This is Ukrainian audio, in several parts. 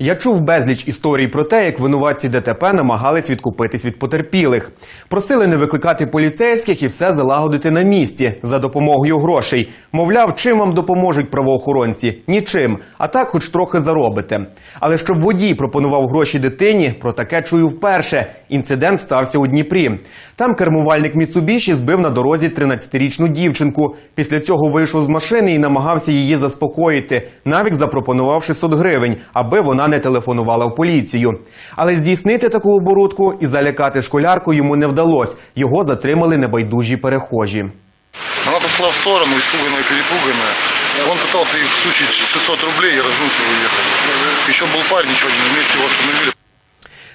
Я чув безліч історій про те, як винуватці ДТП намагались відкупитись від потерпілих. Просили не викликати поліцейських і все залагодити на місці за допомогою грошей. Мовляв, чим вам допоможуть правоохоронці? Нічим. А так, хоч трохи заробите. Але щоб водій пропонував гроші дитині, про таке чую вперше. Інцидент стався у Дніпрі. Там кермувальник Міцубіші збив на дорозі 13-річну дівчинку. Після цього вийшов з машини і намагався її заспокоїти, навіть запропонував 600 гривень, аби вона не телефонувала в поліцію. Але здійснити таку оборудку і залякати школярку йому не вдалося. Його затримали небайдужі перехожі. Она пошла в сторону, испуганная, перепуганная. Он пытался ей всучить 600 рублей и разнулся и уехал. Еще был парень, еще один, вместе его остановили.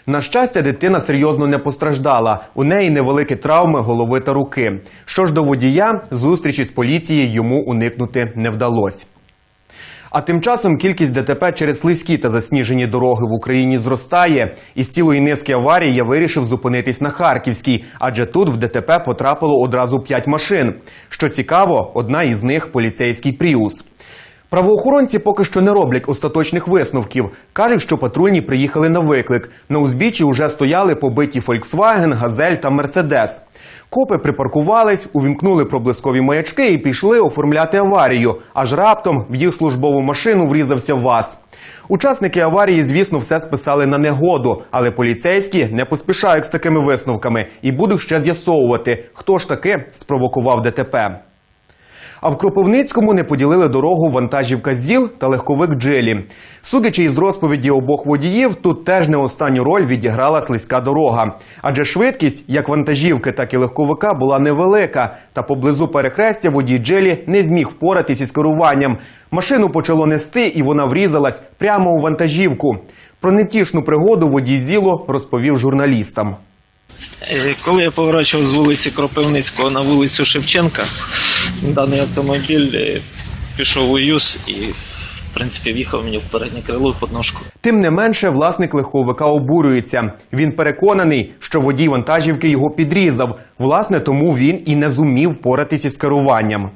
На щастя, дитина серйозно не постраждала. У неї невеликі травми голови та руки. Що ж до водія, зустрічі з поліцією йому уникнути не вдалося. А тим часом кількість ДТП через слизькі та засніжені дороги в Україні зростає. Із цілої низки аварій я вирішив зупинитись на Харківській, адже тут в ДТП потрапило одразу п'ять машин. Що цікаво, одна із них поліцейський Пріус. Правоохоронці поки що не роблять остаточних висновків. Кажуть, що патрульні приїхали на виклик. На узбіччі вже стояли побиті Volkswagen, Газель та Мерседес. Копи припаркувались, увімкнули проблискові маячки і пішли оформляти аварію. Аж раптом в їх службову машину врізався ВАЗ. Учасники аварії, звісно, все списали на негоду, але поліцейські не поспішають з такими висновками і будуть ще з'ясовувати, хто ж таки спровокував ДТП. А в Кропивницькому не поділили дорогу вантажівка ЗІЛ та легковик Джилі. Судячи із розповіді обох водіїв, тут теж не останню роль відіграла слизька дорога. Адже швидкість як вантажівки, так і легковика була невелика. Та поблизу перехрестя водій Джилі не зміг впоратись із керуванням. Машину почало нести, і вона врізалась прямо у вантажівку. Про невтішну пригоду водій ЗІЛу розповів журналістам. Е, Коли я поворачував з вулиці Кропивницького на вулицю Шевченка, даний автомобіль е, пішов у юз і, в принципі, в'їхав мені в переднє крило і. Тим не менше, власник легковика обурюється. Він переконаний, що водій вантажівки його підрізав. Власне, тому він і не зумів впоратись із керуванням.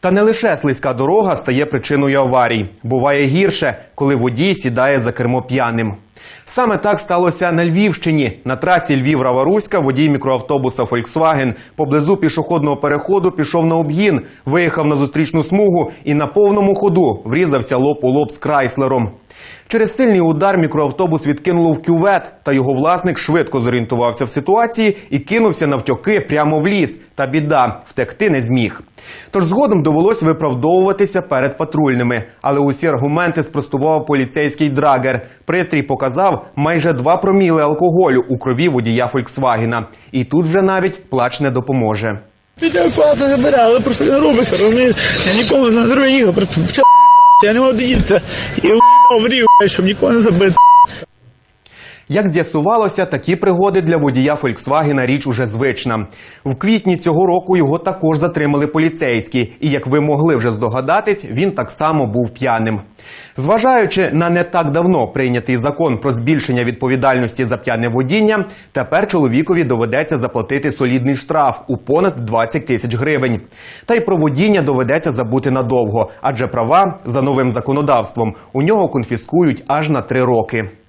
Та не лише слизька дорога стає причиною аварій. Буває гірше, коли водій сідає за кермо п'яним. Саме так сталося на Львівщині. На трасі Львів-Раваруська водій мікроавтобуса Volkswagen поблизу пішохідного переходу пішов на обгін, виїхав на зустрічну смугу і на повному ходу врізався лоб у лоб з Крайслером. Через сильний удар мікроавтобус відкинуло в кювет, та його власник швидко зорієнтувався в ситуації і кинувся навтьоки прямо в ліс. Та біда втекти не зміг. Тож згодом довелось виправдовуватися перед патрульними. Але усі аргументи спростував поліцейський драгер. Пристрій показав майже 2 проміли алкоголю у крові водія Фольксвагена. І тут вже навіть плач не допоможе. Меня аккуратно забирали, просто не робиться? Я ніколи не вчора я не один, їсти. І уїбав в щоб нікого не забити. Як з'ясувалося, такі пригоди для водія Фольксвагена річ уже звична. В квітні цього року його також затримали поліцейські, і як ви могли вже здогадатись, він так само був п'яним. Зважаючи на не так давно прийнятий закон про збільшення відповідальності за п'яне водіння, тепер чоловікові доведеться заплатити солідний штраф у понад 20 тисяч гривень. Та й про водіння доведеться забути надовго, адже права за новим законодавством у нього конфіскують аж на три роки.